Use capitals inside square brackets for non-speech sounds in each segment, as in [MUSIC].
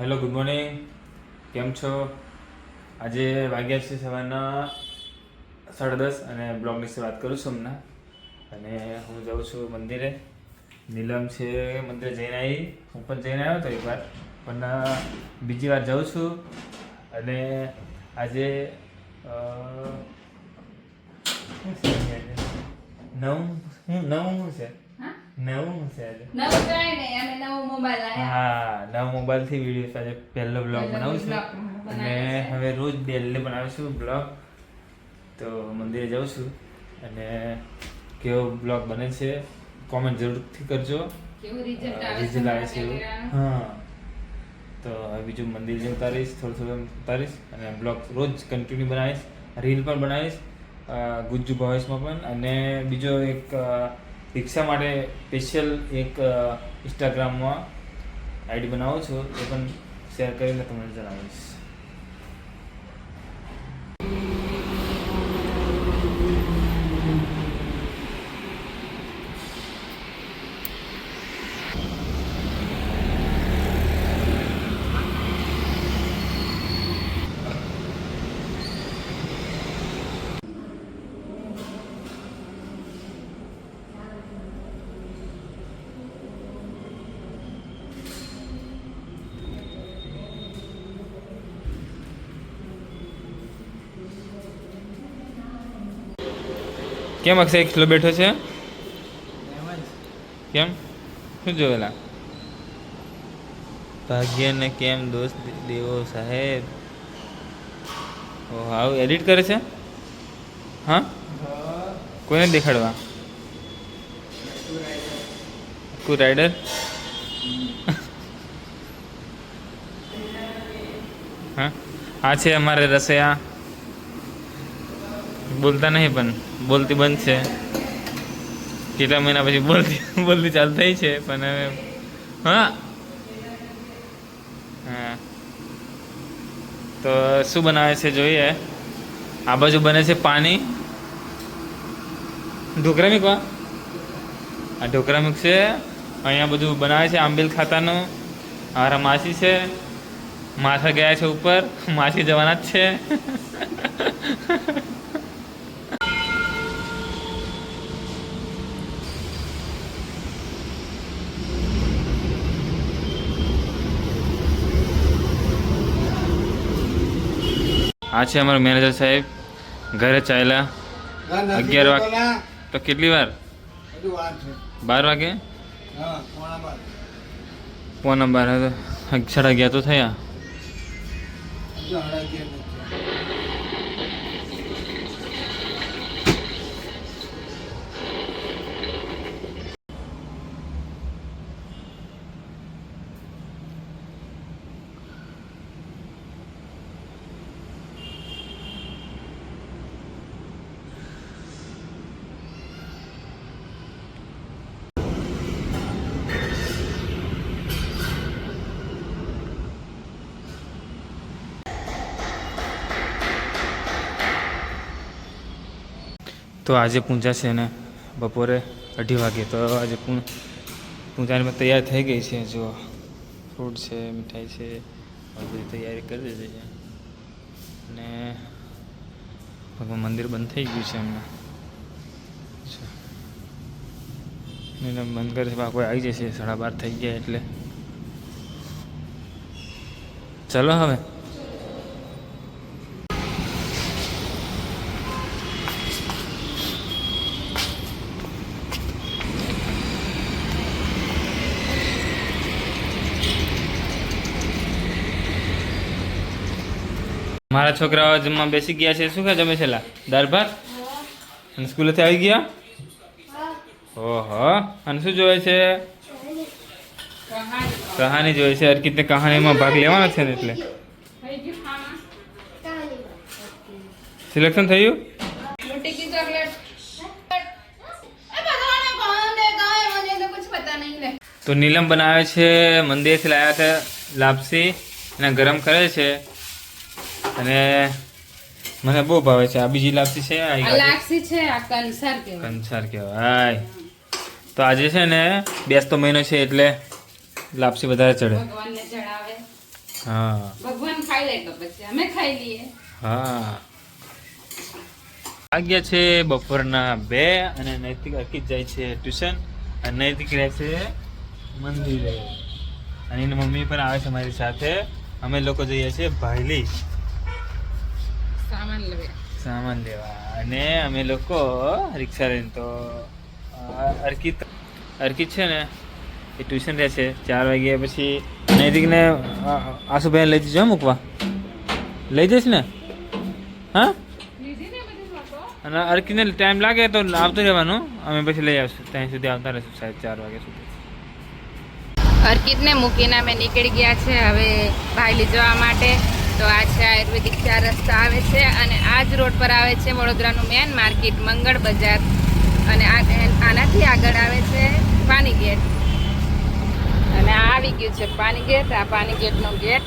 Hello good morning કેમ છો? આજે વાગ્યા છે સવારના સાડા દસ અને બ્લોગ વિશે વાત કરું છું હમણાં. અને હું જાઉં છું મંદિરે. નીલમ છે મંદિરે જઈને આવી હું પણ જઈને આવ્યો હતો એકવાર પણ બીજી વાર જાઉં છું. અને આજે નવ હું નવ છે? નવું છે નવું કાંઈ નહીં, અમે નવો મોબાઈલ આયા હા નવા મોબાઈલથી વીડિયો સાથે પહેલો બ્લોગ બનાવું છું. અને હવે રોજ ડેલી બનાવીશું બ્લોગ તો મંદિરે જાઉં છું. અને કેવો બ્લોગ બને છે કોમેન્ટ જરૂરથી કરજો. કેવું result આવે છે રિઝલ્ટ આવે છે. હા. તો હવે બીજું મંદિર જે ઉતારીશ થોડું થોડું ઉતારીશ. અને બ્લોગ રોજ કન્ટિન્યુ બનાવીશ રીલ પણ બનાવીશ ગુજ્જુ ભવેશમાં પણ. અને બીજો એક રિક્ષા માટે સ્પેશિયલ એક ઇન્સ્ટાગ્રામમાં આઈડી બનાવું છું. એ પણ શેર કરીને તમને જણાવીશ. કેમ અક્ષય એકલો બેઠો છે? કેમ? શું જોયેલા ભાગ્યને કેમ દોસ્ત દેવો સાહેબ? ઓહ આવું એડિટ કરે છે? હા? કોઈને દેખાડવા? કુ રાઈડર હા? આ છે અમારે રસૈયા બોલતા નહીં પણ બોલતી બંધ છે. કેટલા મહિના પછી બોલતી [LAUGHS] બોલતી ચાલુ થઈ છે, પણ હવે હા. હા. તો શું બનાવે છે જોઈએ? આ બાજુ બને છે પાણી. ઢોકરા મીકવા. આ ઢોકળા મૂકશે. અહીંયા બધું બનાવે છે, આંબેલ ખાતાનું. અમારા માસી છે. માથા ગયા છે ઉપર. [LAUGHS] માસી જવાના જ છે. [LAUGHS] આ છે અમારો મેનેજર સાહેબ. ઘરે ચાલ્યા. અગિયાર વાગે તો કેટલી વાર? બાર વાગે? પોણા બાર. સાડા અગિયાર તો થયા. તો આજે પૂજા છે ને બપોરે અઢી વાગે. તો આજે પૂજાની તૈયાર થઈ ગઈ છે. જો ફ્રૂટ છે, મીઠાઈ છે બધી તૈયારી કરી દીધી છે. અને ભગવાન મંદિર બંધ થઈ ગયું છે એમને. એને બંધ કરે છે કોઈ આવી જશે. સાડા બાર થઈ ગયા એટલે. ચલો હવે. મારા છોકરાઓ જમવા બેસી ગયા છે. શું કે જમે છેલ્લા દાળ ભાત? અને સ્કૂલેથી આવી ગયા? ઓહો. અને શું જોવે છે? કહાની જોઈ છે. અર્કિતને કહાનીમાં ભાગ લેવાનો છે ને એટલે. સિલેક્શન થયું? તો નીલમ બનાવે છે, મંદિરથી લાવ્યા છે, લાપસી અને ગરમ કરે છે. અને મને બહુ ભાવે છે. આ બીજી લાપસી છે? આ લાપસી છે આ કંસાર કેવાય કંસાર કહેવાય. તો આજે છે ને બેસતો મહિનો છે એટલે લાપસી વધારે ચડે. ભગવાનને ચડાવે. હા. ભગવાન ખાઈ લે તો પછી. અમે ખાઈ લઈએ. હા. વાગ્યા છે બપોરના બે અને નૈતિક અકીત જાય છે ટ્યુશન. અને નૈતિક રહે છે મંદિરે. અને એની મમ્મી પણ આવે છે મારી સાથે. અમે લોકો જઈએ છીએ ભાયલી સામાન લેવા. સામાન લેવા. અને અમે લોકો રિક્ષા લઈને તો અર્કિત અર્કિત છે ને એ ટ્યુશન રહે છે. ચાર વાગ્યા પછી નૈતિકને આશુભાઈ લઈ જજો મૂકવા. લઈ જઈશ ને? હા? અને અર્કિતને ટાઈમ લાગે તો આવતું રહેવાનું. અમે પછી લઈ આવશું. ત્યાં સુધી આવતા રહીશું સાહેબ ચાર વાગ્યા સુધી. અર્કિતને મૂકીને અમે નીકળી ગયા છે હવે ભાઈલી જવા માટે. તો આ છે આયુર્વેદિક ચાર રસ્તા આવે છે અને આ જ રોડ પર આવે છે વડોદરાનું મેન માર્કેટ મંગળ બજાર. અને આનાથી આગળ આવે છે પાની ગેટ. અને આવી ગયું છે પાની ગેટ, આ પાની ગેટનો ગેટ.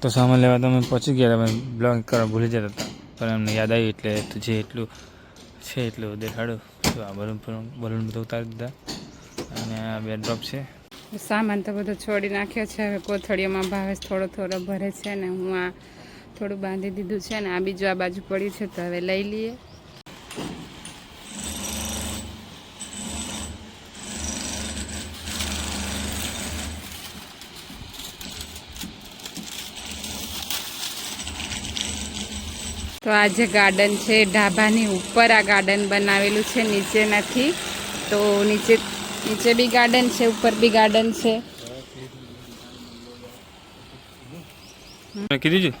તો સામાન લેવા તો અમે પહોંચી ગયા, તમે બ્લોગ કરવા ભૂલી જતા હતા. પણ એમને યાદ આવ્યું એટલે જે એટલું છે એટલું દેખાડું. તો આ બલૂન બલૂન બધું ઉતારી દીધા. અને આ બે ડ્રોપ છે. સામાન તો બધો છોડી નાખ્યો છે. હવે કોથળીઓમાં ભાવેશ થોડો થોડો ભરે છે ને હું આ થોડું બાંધી દીધું છે ને આ બીજું આ બાજુ પડ્યું છે તો હવે લઈ લઈએ. તો આ જે ગાર્ડન છે ઢાબાની ઉપર આ ગાર્ડન બનાવેલું છે, નીચે નથી. તો નીચે નીચે બી ગાર્ડન છે, ઉપર બી ગાર્ડન છે. કીધું છું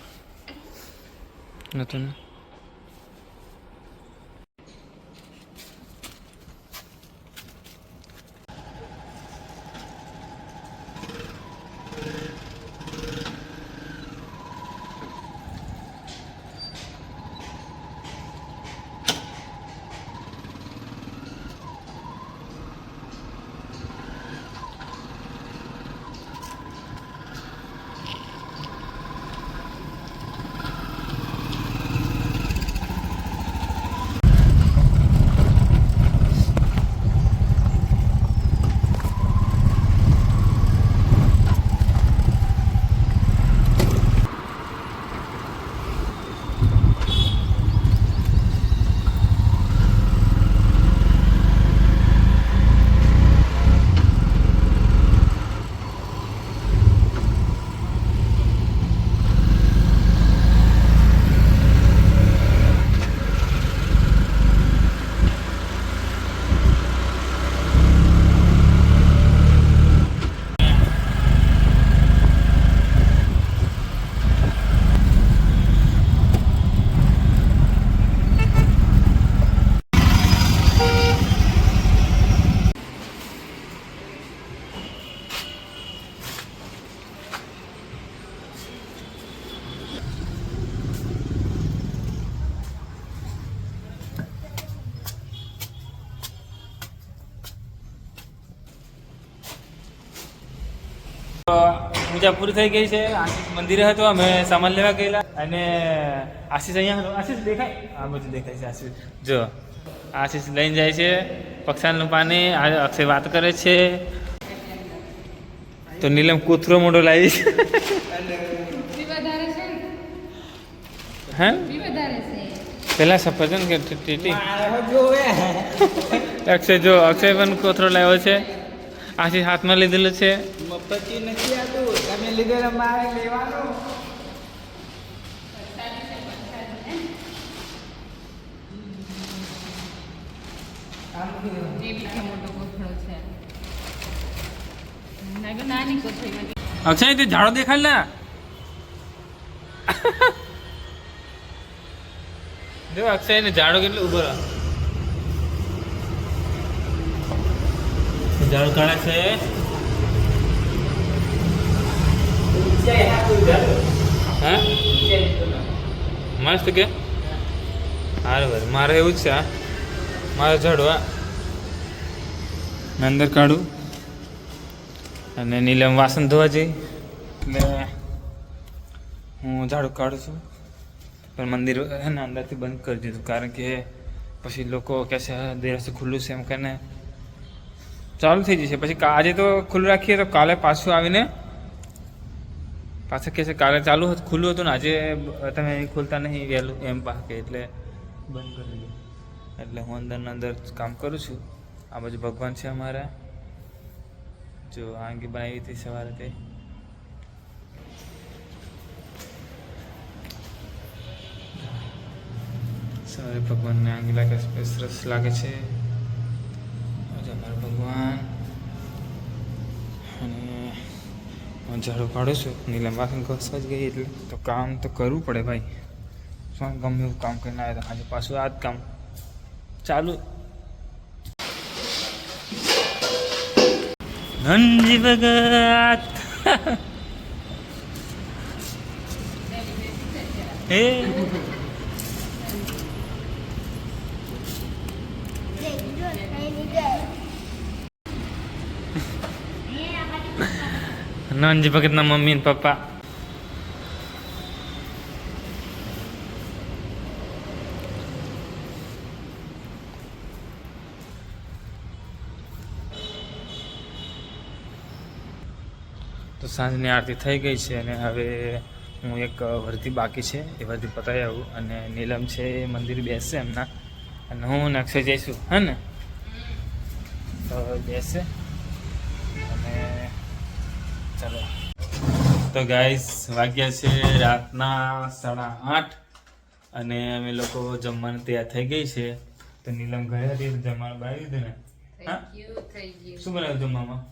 પૂજા પૂરી થઈ ગઈ છે. આશીષ મંદિરે હતો અમે સામાન લેવા ગયેલા. અને આશીષ અહીંયા હતો. આશીષ દેખાય? આ બધું દેખાય છે આશીષ. જો આશીષ લઈને જાય છે પક્ષાનું પાણી. અક્ષય વાત કરે છે. તો નીલમ કૂતરો મોટો લાવી છે. હે? પેલા સફરજન કે ટીટી અક્ષય જો અક્ષય પણ કોથરો લાવ્યો છે. આશીષ હાથમાં લીધેલો છે. મફતી નથી આતું તમે લીધે મારે લેવાનું. અક્ષય તે ઝાડો દેખાડ ના જો અક્ષય ને ઝાડો કેટલું ઊભો ઝાડો કાઢે છે. હા? મસ્ત કે? હારું ભાઈ, મારે એવું જ છે આ મારે ચડવા મેં અંદર કાઢું. અને નીલમ વાસણ ધોવા જઈ. એટલે હું ઝાડુ કાઢું છું. પણ મંદિર હે ને અંદરથી બંધ કરી દીધું, કારણ કે પછી લોકો કહે છે દેરાસર ખુલ્લું છે એમ કરીને. ચાલુ થઈ જશે. પછી આજે તો ખુલ્લું રાખીએ તો કાલે પાછું આવીને પાછા કહે છે કાલે ચાલુ હતું ખુલ્લું હતું ને, આજે તમે અહીં ખોલતા નહીં, વહેલું એમ પાકે, એટલે બંધ કરી દીધું. એટલે હું અંદર ને અંદર કામ કરું છું. આ બાજુ ભગવાન છે અમારા. જો આંગી બનાવી હતી સવારે તે સવારે ભગવાનને આંગી લાગે સરસ લાગે છે. ઝાડુ કાઢું છું. નીલમ વાસણ ઘસવા જ ગઈ એટલે તો કામ તો કરવું પડે ભાઈ. શું ગમે એવું કામ કરીને આવ્યા હતા? આજે પાછું આ જ કામ. ચાલુ. નંજી ભગત. [LAUGHS] એ નંજી ભગતના મમ્મી ને પપ્પા તો સાંજની આરતી થઈ ગઈ છે અને હવે હું એક વર્ધી બાકી છે, એ વર્ધી પતાવી આવું અને નીલમ છે એ મંદિર બેસશે એમના. અને હું ને જઈશું, હે ને? તો બેસે. અને ચાલો. તો ગાઈસ વાગ્યા છે રાતના સાડા આઠ અને અમે લોકો જમવાનું તૈયાર થઈ ગઈ છે. તો નીલમ ઘરે હતી જમવાનું બનાવી દીધું ને? શું બનાવ્યું જમવામાં?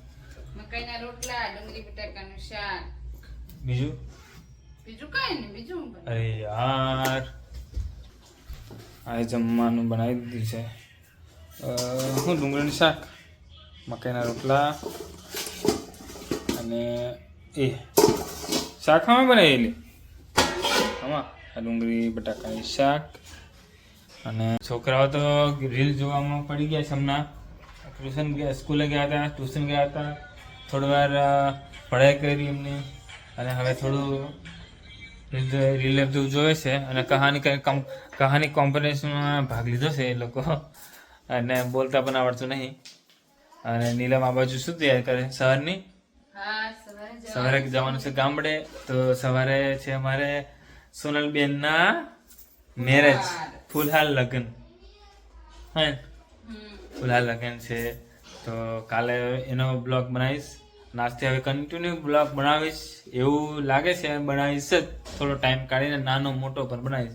મકાઈના રોટલા ડુંગળી બટાકાનું શાક. બીજું? બીજું કઈ નહીં બીજું અરે યાર. આ જમવાનું બનાવી દીધું છે. શું ડુંગળીનું શાક મકાઈના રોટલા અને એ શાક આમાં બનાવેલી. આમાં ડુંગળી, બટાકાની શાક અને છોકરાઓ તો રીલ જોવામાં પડી ગયા છે હમણાં. ટ્યુશન ગયા, સ્કૂલે ગયા હતા, ટ્યુશન ગયા હતા. થોડી વાર પઢાઈ કરી એમને અને હવે થોડું રીલ બધું જોવે છે અને કહાની કંઈ કહાની કોમ્પિટિશનમાં ભાગ લીધો છે એ લોકો. અને બોલતા પણ આવડતું નહીં. અને નીલમ આ બાજુ શું તૈયાર કરે? હા સવારે જવાનું. છે ગામડે. તો સવારે છે અમારે સોનલબેનના મેરેજ ફુલહાલ લગ્ન. હે? ફૂલહાલ લગ્ન છે. તો કાલે એનો બ્લોગ બનાવીશ. નાસ્તે હવે કન્ટિન્યુ બ્લોગ બનાવીશ. એવું લાગે છે, બનાવીશ જ. થોડો ટાઈમ કાઢીને નાનો મોટો પણ બનાવીશ.